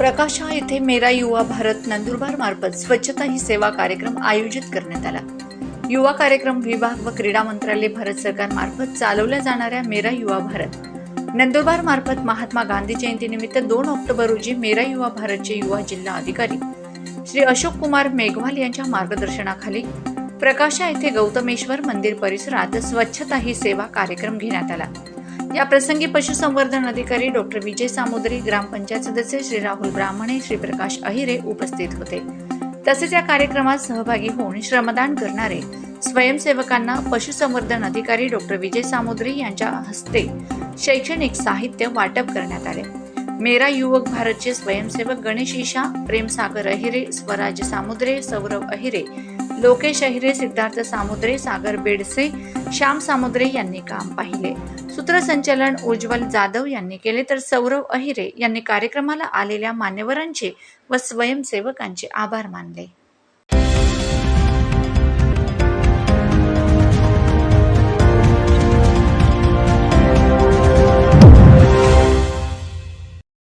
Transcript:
प्रकाशा येथे मेरा युवा भारत नंदुरबार मार्फत स्वच्छता ही सेवा कार्यक्रम आयोजित करण्यात आला. युवा कार्यक्रम विभाग व क्रीडा मंत्रालय भारत सरकार मार्फत चालवल्या जाणाऱ्या मेरा युवा भारत. नंदुरबार मार्फत महात्मा गांधी जयंतीनिमित्त दोन ऑक्टोबर रोजी मेरा युवा भारतचे युवा जिल्हा अधिकारी श्री अशोक कुमार मेघवाल यांच्या मार्गदर्शनाखाली प्रकाशा येथे गौतमेश्वर मंदिर परिसरात स्वच्छता ही सेवा कार्यक्रम घेण्यात आला. या प्रसंगी पशुसंवर्धन अधिकारी डॉक्टर विजय सामुद्री ग्रामपंचायत सदस्य श्री राहुल ब्राह्मणे श्री प्रकाश अहिरे उपस्थित होते. तसेच या कार्यक्रमात सहभागी होऊन श्रमदान करणारे स्वयंसेवकांना पशुसंवर्धन अधिकारी डॉक्टर विजय सामुद्री यांच्या हस्ते शैक्षणिक साहित्य वाटप करण्यात आले. मेरा युवक भारतचे स्वयंसेवक गणेश ईशा प्रेमसागर अहिरे स्वराज सामुद्रे सौरभ अहिरे लोकेश अहिरे सिद्धार्थ सामुद्रे सागर बेडसे श्याम सामुद्रे यांनी काम पाहिले. सूत्रसंचलन उज्ज्वल जाधव यांनी केले तर सौरव अहिरे यांनी कार्यक्रमाला आलेल्या मान्यवरांचे व स्वयंसेवकांचे आभार मानले.